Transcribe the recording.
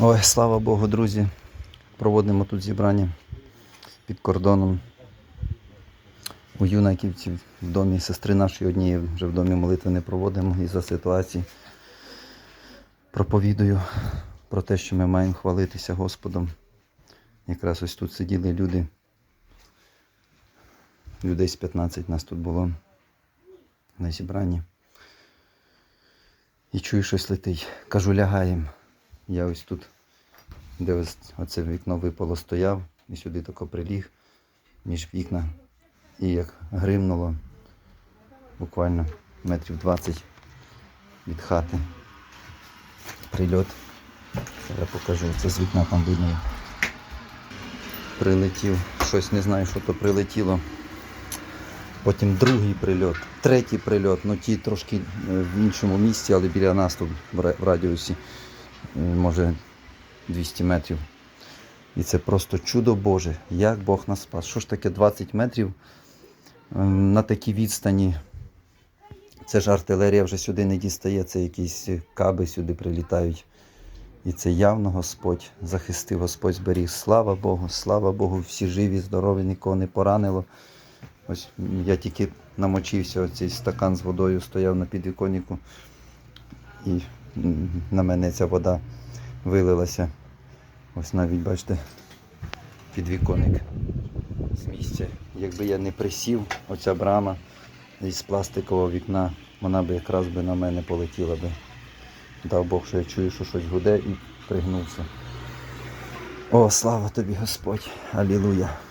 Ой, слава Богу, друзі. Проводимо тут зібрання під кордоном у Юнаківці в домі сестри нашої однієї вже в домі молитви не проводимо із-за ситуації. Проповідую про те, що ми маємо хвалитися Господом. Якраз ось тут сиділи люди. Людей з 15 нас тут було на зібранні. І чую, щось летить. Кажу, лягаємо. Я ось тут, де ось оце вікно випало, стояв і сюди тако приліг між вікна. І як гримнуло буквально метрів 20 від хати. Прильот. Зараз покажу. Це з вікна там видно. Прилетів. Щось не знаю, що то прилетіло. Потім другий прильот, третій прильот, ну ті трошки е, в іншому місці, але біля нас тут в радіусі, е, може 200 метрів. І це просто чудо Боже, як Бог нас спас. Що ж таке 20 метрів ем, на такій відстані? Це ж артилерія вже сюди не дістає, це якісь каби сюди прилітають. І це явно Господь захистив, Господь зберіг. Слава Богу, слава Богу, всі живі, здорові, нікого не поранило. Ось я тільки намочився, оцей стакан з водою стояв на підвіконнику, і на мене ця вода вилилася. Ось навіть, бачите, підвіконник з місця. Якби я не присів, оця брама із пластикового вікна, вона б якраз би на мене полетіла би. Дав Бог, що я чую, що щось гуде і пригнувся. О, слава тобі, Господь! Алілуя!